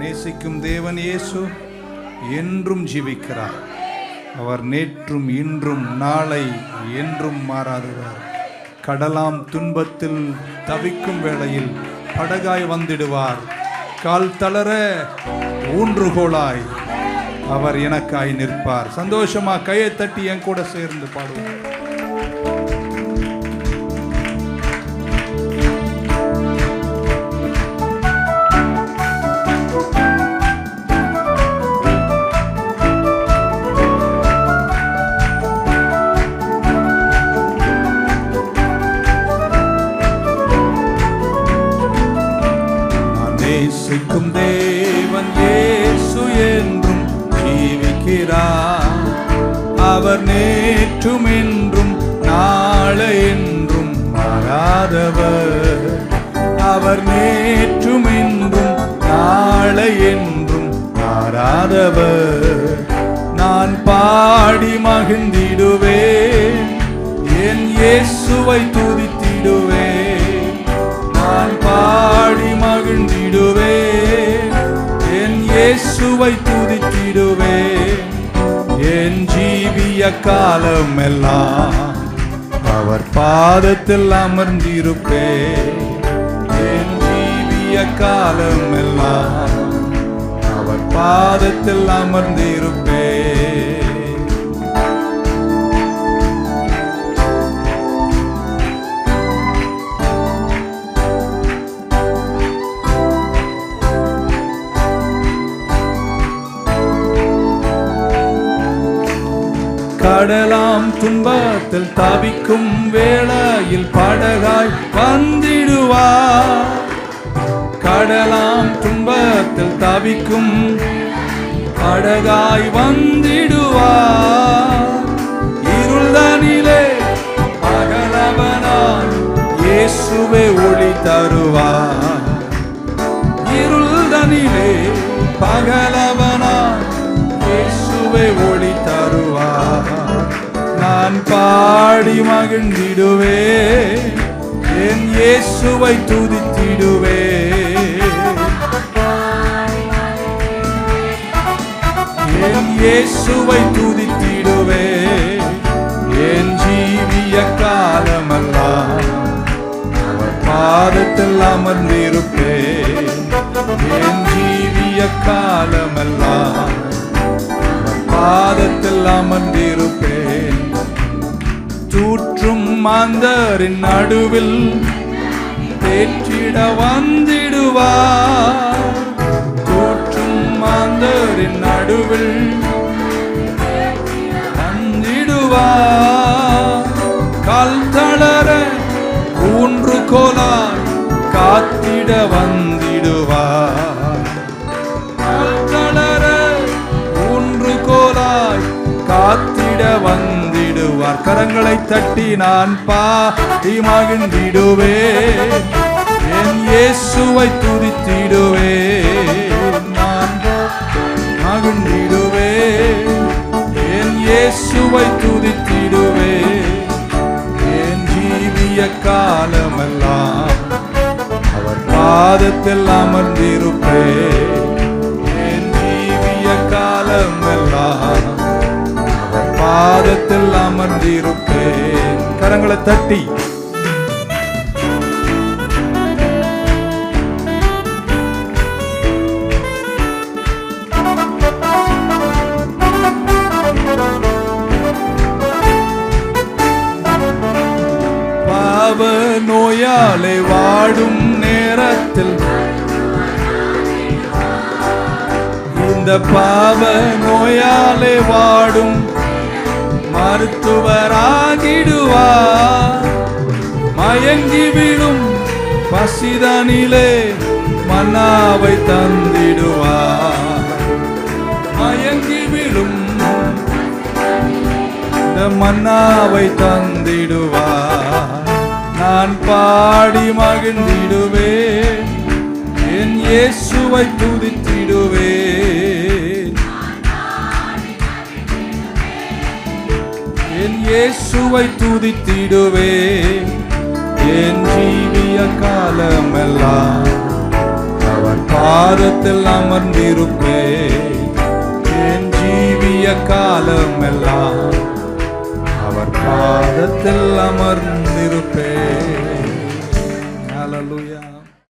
நேசிக்கும் தேவன் இயேசு என்றும் ஜீவிக்கிறார். அவர் நேற்றும் இன்றும் நாளை என்றும் மாறாதவர் கடலாம் துன்பத்தில் தவிக்கும் வேளையில் படகாய் வந்திடுவார். கால் தளர ஊன்றுகோலாய் அவர் எனக்காய் நிற்பார். சந்தோஷமா கையை தட்டி என் கூட சேர்ந்து பாடுவார் நேசிக்கும் தேவன் ஏசு என்றும் ஜீவிக்கிறார். அவர் நேற்றும் என்றும் நாளை என்றும் மாறாதவர். அவர் நேற்றும் என்றும் நாளை என்றும் மாறாதவர். நான் பாடி மகிழ்ந்திடுவேன். என் இயேசுவை துதித்திடுவேன். இயேசுவை துதித்திடுவேன் என் ஜீவிய காலம் எல்லாம் அவர் பாதத்தில் அமர்ந்திருப்பேன் என் ஜீவிய காலம் எல்லாம் அவர் பாதத்தில் அமர்ந்திருப்பேன் கடலாம் துன்பத்தில் தவிக்கும் வேளையில் படகாய் வந்திடுவா. கடலாம் துன்பத்தில் தவிக்கும் படகாய் வந்திடுவா. இருள்தனிலே பகலவனாய் இயேசுவே ஒளி தருவா. இருள்தனிலே பகலவனாய் இயேசுவே ஒளி நான் பாடி மகிழ்ந்திடுவே. என் இயேசுவை துதித்திடுவே. என் இயேசுவை துதித்திடுவே. என் ஜீவிய காலமெல்லாம் அவர் பாதத்தில் அமர்ந்திருப்பே என் ஜீவிய காலமெல்லாம் பாதத்தில் அமர்ந்திருப்பே மாந்தரின் நடுவில் தேற்றிட வந்திடுவார். தூற்றும் மாந்தரின் நடுவில் கரங்களை தட்டி நான் பாடி மகிழ்ந்திடுவே என் இயேசுவை துதித்திடுவே. நான் மகிழ்ந்திடுவே என் இயேசுவை துதித்திடுவே. என் ஜீவிய காலமெல்லாம் அவர் பாதத்தில் அமர்ந்திருப்பேன். தட்டி. பாவ நோயாலை வாடும் நேரத்தில் இந்த பாவ நோயாலை வாடும் மருத்துவராகிடுவா மயங்கி விழும் பசிதனிலே மன்னாவை தந்திடுவா மயங்கி விழும் இந்த மன்னாவை தந்திடுவா நான் பாடி மகிழ்ந்திடுவேன். என் இயேசுவை துதித்து கிறிஸ்துவை துதித்திடுவேன் என் ஜீவிய காலமெல்லாம் அவர் பாதத்தில் அமர்ந்திருப்பேன். என் ஜீவிய காலமெல்லாம் அவர் பாதத்தில் அமர்ந்திருப்பேன்.